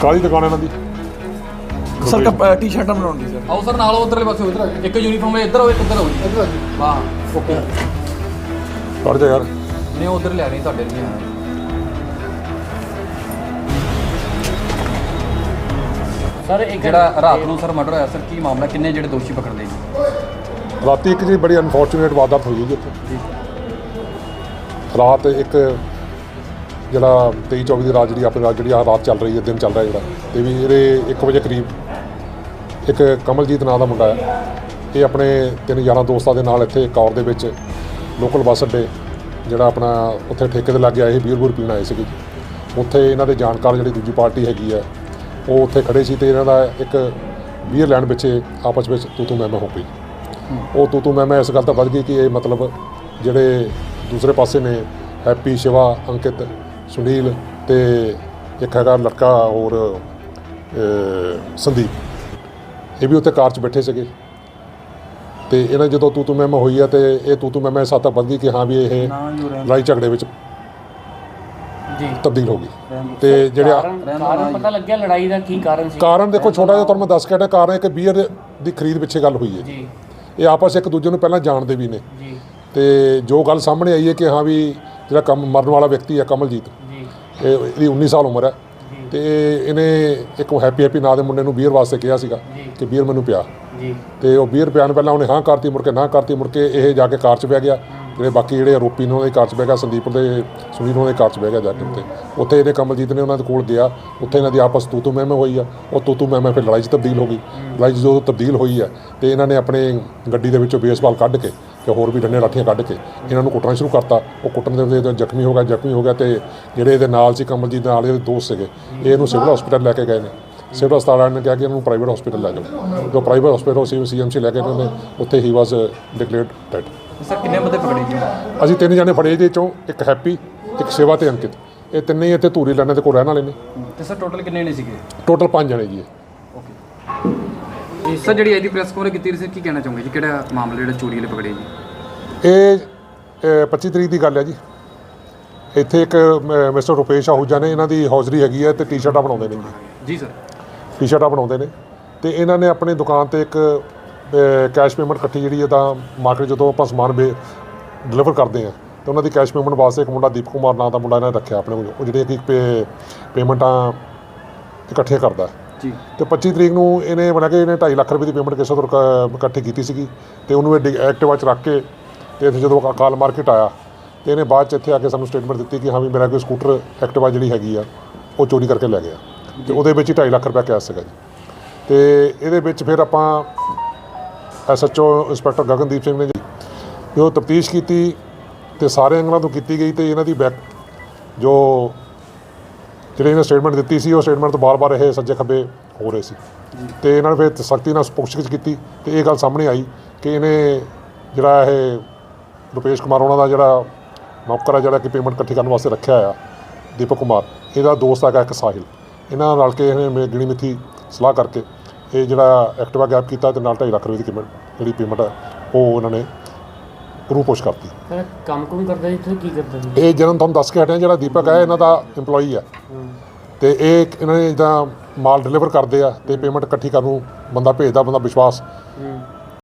ਕਾਲੀ ਦੁਕਾਨ ਇਹਨਾਂ ਦੀ। ਸਰ ਟੀ-ਸ਼ਰਟਾਂ ਬਣਾਉਣੀ ਸਰ। ਆਓ ਸਰ ਨਾਲ ਉਧਰਲੇ ਪਾਸੇ ਆਓ। ਇੱਕ ਯੂਨੀਫਾਰਮ ਇੱਧਰ ਹੋਵੇ ਇੱਧਰ ਹੋਵੇ ਇੱਧਰ ਵਾਹ ਓਕੇ। ਕਰ ਜਾ ਯਾਰ। ਨਹੀਂ ਉਧਰ ਲੈ ਨਹੀਂ ਤੁਹਾਡੇ ਨਹੀਂ ਆਣਾ ਸਰ ਇੱਕ ਜਿਹੜਾ ਰਾਤ ਨੂੰ ਸਰ ਮਰਡਰ ਹੋਇਆ ਸਰ ਕੀ ਮਾਮਲਾ? ਕਿੰਨੇ ਜਿਹੜੇ ਦੋਸ਼ੀ ਪਕੜਦੇ ਜੀ ਰਾਤੀ ਇੱਕ ਜੀ ਬੜੀ ਅਨਫੋਰਚੂਨੇਟ ਵਾਰਦਾਤ ਹੋਈ ਜੀ ਇੱਥੇ। ਰਾਤ ਇੱਕ ਜਿਹੜਾ 23 24 ਦੀ ਰਾਤ ਜਿਹੜੀ ਆਪਣੇ ਰਾਤ ਜਿਹੜੀ ਆ ਰਾਤ ਚੱਲ ਰਹੀ ਹੈ, ਦਿਨ ਚੱਲ ਰਿਹਾ ਜਿਹੜਾ, ਤੇ ਵੀ ਇਹਦੇ 1 ਵਜੇ ਕਰੀਬ ਇੱਕ ਕਮਲਜੀਤ ਨਾਂ ਦਾ ਮੁੰਡਾ ਹੈ। ਇਹ ਆਪਣੇ ਤਿੰਨ ਯਾਰਾਂ ਦੋਸਤਾਂ ਦੇ ਨਾਲ ਇੱਥੇ ਕੌਰ ਦੇ ਵਿੱਚ ਲੋਕਲ ਬੱਸ ਅੱਡੇ ਜਿਹੜਾ ਆਪਣਾ ਉੱਥੇ ਠੇਕੇ ਤੇ ਲੱਗ ਗਿਆ, ਇਹ ਬੀਅਰ ਬੂਰ ਪੀਣ ਆਏ ਸੀਗੇ ਉੱਥੇ ਇਹਨਾਂ ਦੇ ਜਾਣਕਾਰ ਜਿਹੜੀ ਦੂਜੀ ਪਾਰਟੀ ਹੈਗੀ ਹੈ, ਉਹ ਉੱਥੇ ਖੜੇ ਸੀ ਤੇ ਇਹਨਾਂ ਦਾ ਇੱਕ ਬੀਅਰ ਲੈਣ ਪਿੱਛੇ ਆਪਸ ਵਿੱਚ ਤੂ ਤੂ ਮੈਂ ਮੈਂ ਹੋ ਗਈ। ਉਹ ਤੂ ਤੂ ਮੈਂ ਮੈਂ ਇਸ ਗੱਲ ਤਾਂ ਵੱਧ ਗਈ ਕਿ ਇਹ ਮਤਲਬ ਜਿਹੜੇ ਦੂਸਰੇ ਪਾਸੇ ਨੇ, ਹੈਪੀ, ਸ਼ਿਵਾ, ਅੰਕਿਤ ਸੁਨੀਲ ਤੇ ਇੱਕ ਹੈਗਾ ਲੜਕਾ ਹੋਰ ਸੰਦੀਪ। ਇਹ ਵੀ ਉੱਥੇ ਕਾਰ 'ਚ ਬੈਠੇ ਸੀਗੇ। ਤੇ ਇਹਨਾਂ ਜਦੋਂ ਤੂ ਤੂ ਮੈਂ ਮੈਂ ਹੋਈ ਆ ਤੇ ਇਹ ਤੂ ਤੂ ਮੈਂ ਮੈਂ ਸਾਤਾ ਵੱਧ ਗਈ ਕਿ ਹਾਂ ਵੀ ਇਹ ਲੜਾਈ ਝਗੜੇ ਵਿੱਚ ਜੀ। ਤਬਦੀਲ ਹੋ ਗਈ। ਤੇ ਜਿਹੜੇ ਕਾਰਨ ਪਤਾ ਲੱਗਿਆ ਲੜਾਈ ਦਾ ਕੀ ਕਾਰਨ ਸੀ? ਕਾਰਨ ਦੇਖੋ ਛੋਟਾ ਜਿਹਾ ਤੁਹਾਨੂੰ ਮੈਂ ਦੱਸ ਕੇ ਹਟਿਆ ਕਾਰਨ ਇੱਕ ਬੀਅਰ ਦੀ ਖਰੀਦ ਪਿੱਛੇ ਗੱਲ ਹੋਈ ਹੈ। ਜੀ। ਇਹ ਆਪਸ ਇੱਕ ਦੂਜੇ ਨੂੰ ਪਹਿਲਾਂ ਜਾਣਦੇ ਵੀ ਨੇ। ਜੀ। ਤੇ ਜੋ ਗੱਲ ਸਾਹਮਣੇ ਆਈ ਹੈ ਕਿ ਹਾਂ ਵੀ ਜਿਹੜਾ ਕੰਮ ਮਰਨ ਵਾਲਾ ਵਿਅਕਤੀ ਹੈ ਕਮਲਜੀਤ ਇਹ ਇਹਦੀ 19 ਸਾਲ ਉਮਰ ਹੈ ਤੇ ਇਹ- ਇਹਨੇ ਇੱਕ ਹੈਪੀ ਹੈਪੀ ਨਾਂ ਦੇ ਮੁੰਡੇ ਨੂੰ ਬੀਅਰ ਵਾਸਤੇ ਕਿਹਾ ਸੀਗਾ ਕਿ ਬੀਅਰ ਮੈਨੂੰ ਪਿਆ। ਜੀ। ਤੇ ਉਹ ਬੀਅਰ ਪਿਆਣ ਪਹਿਲਾਂ ਉਹਨੇ ਹਾਂ ਕਰਤੀ ਮੁੜ ਕੇ ਨਾ ਕਰਤੀ ਮੁੜ ਕੇ ਇਹ ਜਾ ਕੇ ਕਾਰ 'ਚ ਬਹਿ ਗਿਆ। ਜਿਹੜੇ ਬਾਕੀ ਜਿਹੜੇ ਆਰੋਪੀ ਨੇ ਉਹਨਾਂ ਦੀ ਕਾਰ 'ਚ ਬਹਿ ਗਿਆ ਸੰਦੀਪ ਦੇ ਸੁਨੀਲ ਉਹਨਾਂ ਦੀ ਕਾਰ 'ਚ ਬਹਿ ਗਿਆ ਜਾ ਕੇ ਉੱਤੇ ਉੱਥੇ ਇਹਨੇ ਕਮਲਜੀਤ ਨੇ ਉਹਨਾਂ ਦੇ ਕੋਲ ਗਿਆ। ਉੱਥੇ ਇਹਨਾਂ ਦੀ ਆਪਸ ਤੂ ਤੂ ਮੈਂ ਮੈਂ ਹੋਈ ਆ। ਉਹ ਤੂ ਤੂ ਮੈਂ ਮੈਂ ਫਿਰ ਲੜਾਈ 'ਚ ਤਬਦੀਲ ਹੋ ਗਈ। ਲੜਾਈ 'ਚ ਜਦੋਂ ਤਬਦੀਲ ਹੋਈ ਆ ਤੇ ਇਹਨਾਂ ਨੇ ਆਪਣੇ ਗੱਡੀ ਦੇ ਵਿੱਚੋਂ ਬੇਸਬਾਲ ਕੱਢ ਕੇ ਤੇ ਹੋਰ ਵੀ ਡੰਡੇ ਲਾਠੀਆਂ ਕੱਢ ਕੇ ਇਹਨਾਂ ਨੂੰ ਕੁੱਟਣਾ ਸ਼ੁਰੂ ਕਰਤਾ ਉਹ ਕੁੱਟਣ ਦੇ ਵਿੱਚ ਜ਼ਖਮੀ ਹੋ ਗਿਆ ਜ਼ਖਮੀ ਹੋ ਗਿਆ ਤੇ ਜਿਹੜੇ ਇਹਦੇ ਨਾਲ ਸੀ ਕਮਲਜੀਤ ਨਾਲ ਇਹਦੇ ਦੋਸਤ ਸੀਗੇ ਇਹ ਇਹਨੂੰ ਸਿਵਲ ਹਸਪੀਟਲ ਲੈ ਕੇ ਗਏ ਨੇ। ਸਿਵਲ ਹਸਪਤਾਲ ਵਾਲਿਆਂ ਨੇ ਕਿਹਾ ਕਿ ਇਹਨੂੰ ਪ੍ਰਾਈਵੇਟ ਹਸਪੀਟਲ ਲੈ ਜਾਓ। ਜੋ ਪ੍ਰਾਈਵੇਟ ਹਸਪੀਟਲ ਸੀ ਸੀਐਮਸੀ ਲੈ ਕੇ ਇਹਨਾਂ ਨੇ ਉੱਥੇ ਹੀ ਵਾਸ ਡਿਕਲੇਅਰਡ ਡੈਡ ਸਰ ਕਿੰਨੇ ਬੰਦੇ ਪਕੜੇ ਜੀ ਅਸੀਂ ਤਿੰਨ ਜਣੇ ਫੜੇ ਇਹਦੇ ਚੋਂ ਇੱਕ ਹੈਪੀ ਇੱਕ ਸੇਵਾ ਤੇ ਅੰਕਿਤ। ਇਹ ਤਿੰਨੇ ਹੀ ਇੱਥੇ ਧੂਰੀ ਲੈਣੇ ਦੇ ਕੋਲ ਰਹਿਣ ਵਾਲੇ ਨੇ। ਤੇ ਸਰ ਟੋਟਲ ਕਿੰਨੇ ਨੇ ਸੀਗੇ? ਟੋਟਲ ਪੰਜ ਜਣੇ ਜੀ ਇਹ। ਸਰ ਜਿਹੜੀ ਇਹਦੀ ਪ੍ਰੈਸ ਕੋਲ ਕੀਤੀ ਸੀ ਕੀ ਕਹਿਣਾ ਚਾਹੋਗੇ ਜੀ? ਕਿਹੜਾ ਮਾਮਲਾ ਜਿਹੜਾ ਚੋਰੀ ਵਾਲੇ ਪਕੜੇ ਜੀ? ਇਹ ਅਹ, 25 ਤਰੀਕ ਦੀ ਗੱਲ ਹੈ ਜੀ। ਇੱਥੇ ਇੱਕ ਮਿਸਟਰ ਰੁਪੇਸ਼ ਆਹੂਜਾ ਨੇ ਇਹਨਾਂ ਦੀ ਹੌਜ਼ਰੀ ਹੈਗੀ ਹੈ ਤੇ ਟੀ-ਸ਼ਰਟਾਂ ਬਣਾਉਂਦੇ ਨੇ ਜੀ। ਜੀ ਸਰ। ਟੀ-ਸ਼ਰਟਾਂ ਬਣਾਉਂਦੇ ਨੇ ਤੇ ਇਹਨਾਂ ਨੇ ਆਪਣੀ ਦੁਕਾਨ ਤੇ ਇੱਕ ਕੈਸ਼ ਪੇਮੈਂਟ ਇਕੱਠੀ ਜਿਹੜੀ ਹੈ ਤਾਂ ਮਾਰਕੀਟ ਜਦੋਂ ਆਪਾਂ ਸਮਾਨ ਡਿਲੀਵਰ ਕਰਦੇ ਆ ਤੇ ਉਹਨਾਂ ਦੀ ਕੈਸ਼ ਪੇਮੈਂਟ ਵਾਸਤੇ ਇੱਕ ਮੁੰਡਾ ਦੀਪ ਕੁਮਾਰ ਨਾਂ ਦਾ ਮੁੰਡਾ ਇਹਨਾਂ ਨੇ ਰੱਖਿਆ ਆਪਣੇ ਕੋਲ ਉਹ ਜਿਹੜੇ ਕਿ ਪੇ- ਪੇਮੈਂਟਾਂ ਇਕੱਠੀਆਂ ਕਰਦਾ। ਹੈ। ਜੀ। ਤੇ 25 ਤਰੀਕ ਨੂੰ ਇਹਨੇ ਬਣਾ ਕੇ ਇਹਨੇ 2.5 ਲੱਖ ਰੁਪਏ ਦੀ ਪੇਮੈਂਟ ਕਿਸੇ ਤੋਂ ਰਕ- ਇਕੱਠੀ ਕੀਤੀ ਸੀਗੀ। ਤੇ ਉਹਨੂੰ ਇਹ ਡਿ- ਐਕਟਿਵਾ 'ਚ ਰੱਖ ਕੇ ਤੇ ਇੱਥੇ ਜਦੋਂ ਕਾਲ ਮਾਰਕੀਟ ਆਇਆ ਤੇ ਇਹਨੇ ਬਾਅਦ 'ਚ ਇੱਥੇ ਆ ਕੇ ਸਾਨੂੰ ਸਟੇਟਮੈਂਟ ਦਿੱਤੀ ਕਿ ਹਾਂ ਵੀ ਮੇਰਾ ਕੋਈ ਸਕੂਟਰ ਐਕਟਿਵਾ ਜਿਹੜੀ ਹੈਗੀ ਆ ਉਹ ਚੋਰੀ ਕਰਕੇ ਲੈ ਗਿਆ। ਤੇ ਉਹਦੇ ਵਿੱਚ ਹੀ 2.5 ਲੱਖ ਰੁਪਏ ਕੈਸ਼ ਸੀਗਾ ਜੀ। ਤੇ ਇਹਦੇ ਵਿੱਚ ਫਿਰ ਆਪਾਂ ਐਸਐਚਓ ਇੰਸਪੈਕਟਰ ਗਗਨਦੀਪ ਸਿੰਘ ਨੇ ਜੀ ਜੋ ਤਫਤੀਸ਼ ਕੀਤੀ ਤੇ ਸਾਰੇ ਐਂਗਲਾਂ ਤੋਂ ਕੀਤੀ ਗਈ ਤੇ ਇਹਨਾਂ ਦੀ ਬੈਕ ਜੋ ਜਿਹੜੀ ਇਹਨੇ ਸਟੇਟਮੈਂਟ ਦਿੱਤੀ ਸੀ, ਉਹ ਸਟੇਟਮੈਂਟ ਤੋਂ ਬਾਰ-ਬਾਰ ਇਹ ਸੱਜੇ ਖੱਬੇ ਹੋ ਰਹੇ ਸੀ। ਤੇ ਇਹਨਾਂ ਨੇ ਫਿਰ ਸਖਤੀ ਨਾਲ ਪੁੱਛਗਿੱਛ ਕੀਤੀ ਤੇ ਇਹ ਗੱਲ ਸਾਹਮਣੇ ਆਈ ਕਿ ਇਹਨੇ ਜਿਹੜਾ ਇਹ ਰੁਪੇਸ਼ ਕੁਮਾਰ ਉਹਨਾਂ ਦਾ ਜਿਹੜਾ ਨੌਕਰ ਆ, ਜਿਹੜਾ ਕਿ ਪੇਮੈਂਟ ਇਕੱਠੀ ਕਰਨ ਵਾਸਤੇ ਰੱਖਿਆ ਆ, ਦੀਪਕ ਕੁਮਾਰ, ਇਹਦਾ ਦੋਸਤ ਹੈਗਾ ਇੱਕ ਸਾਹਿਲ। ਇਹਨਾਂ ਨਾਲ ਰਲ ਕੇ ਇਹਨੇ ਮੇ- ਗਿਣੀ ਮਿੱਥੀ ਸਲਾਹ ਕਰਕੇ ਇਹ ਜਿਹੜਾ ਐਕਟਿਵਾ ਗੈਪ ਕੀਤਾ ਤੇ ਨਾਲ 2.5 ਲੱਖ ਰੁਪਏ ਦੀ ਪੇਮੈਂਟ ਜਿਹੜੀ ਪੇਮੈਂਟ ਹੈ ਉਹ ਉਹਨਾਂ ਨੇ ਰੂਪੋਸ਼ ਕਰਤੀ। ਸਰ ਕੰਮ ਕੁਮ ਕਰਦਾ ਜੀ ਤੁਸੀਂ ਕੀ ਕਰਦਾ ਜੀ ਇਹ ਜਨਮ ਤੁਹਾਨੂੰ ਦੱਸ ਕੇ ਹਟਿਆ ਜਿਹੜਾ ਦੀਪਕ ਹੈ ਇਹਨਾਂ ਦਾ EMPLOYE ਹੈ। ਤੇ ਇਹ ਇਹਨਾਂ ਨੇ ਜਿੱਦਾਂ ਮਾਲ ਡਿਲੀਵਰ ਕਰਦੇ ਆ ਤੇ ਪੇਮੈਂਟ ਇਕੱਠੀ ਕਰਨ ਨੂੰ ਬੰਦਾ ਭੇਜਦਾ ਬੰਦਾ ਵਿਸ਼ਵਾਸ।